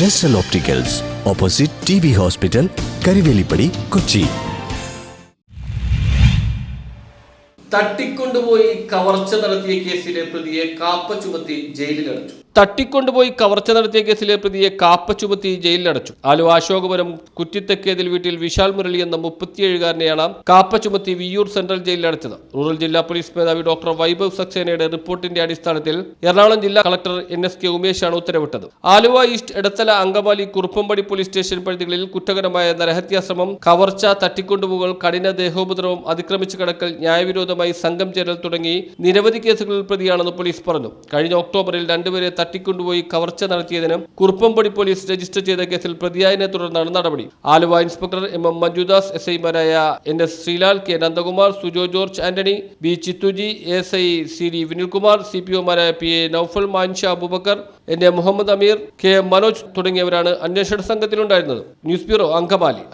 Jesal opticals opposite T B hospital Karivelippady Kochi തട്ടിക്കൊണ്ടുപോയി കവർച്ച നടത്തിയ കേസിലെ പ്രതിയെ കാപ്പ ചുമത്തി ജയിലിലടച്ചു തട്ടിക്കൊണ്ടുപോയി കവർച്ച നടത്തിയ കേസിലെ പ്രതിയെ കാപ്പ ചുമത്തി ജയിലിലടച്ചു. ആലുവ അശോകപുരം കുറ്റിത്തക്കേതിൽ വീട്ടിൽ വിശാൽ മുരളി എന്ന മുപ്പത്തിയേഴുകാരനെയാണ് കാപ്പ ചുമത്തി വിയ്യൂർ സെൻട്രൽ ജയിലിലടച്ചത്. റൂറൽ ജില്ലാ പോലീസ് മേധാവി ഡോക്ടർ വൈഭവ് സക്സേനയുടെ റിപ്പോർട്ടിന്റെ അടിസ്ഥാനത്തിൽ എറണാകുളം ജില്ലാ കളക്ടർ എൻ എസ് കെ ഉമേഷാണ് ഉത്തരവിട്ടത്. Aluva east Edathala Angamaly Kuruppampady police station പരിധികളിൽ കുറ്റകരമായ നരഹത്യാശ്രമം കവർച്ച തട്ടിക്കൊണ്ടുപോകൽ കഠിന ദേഹോപദ്രവം അതിക്രമിച്ചു കടക്കൽ ന്യായവിരോധമായി സംഘം ചേരൽ തുടങ്ങി നിരവധി കേസുകളിൽ പ്രതിയാണെന്ന് പോലീസ് പറഞ്ഞു. കഴിഞ്ഞ ഒക്ടോബറിൽ രണ്ടുപേരെ തട്ടിക്കൊണ്ടുപോയി കവർച്ച നടത്തിയതിന് കുറുപ്പംപടി പോലീസ് രജിസ്റ്റർ ചെയ്ത കേസിൽ പ്രതിയായതിനെ തുടർന്നാണ് നടപടി. Aluva inspector M M Manjudas S ഐമാരായ N S Sreelal K Nandakumar Sujo George Antony B Chithuji S I C D Vinilkumar C P ഒമാരായ P A Noufal Mansha Aboobacker N A Muhammad Ameer K Manoj തുടങ്ങിയവരാണ് അന്വേഷണ സംഘത്തിലുണ്ടായിരുന്നത്. News bureau Angamaly.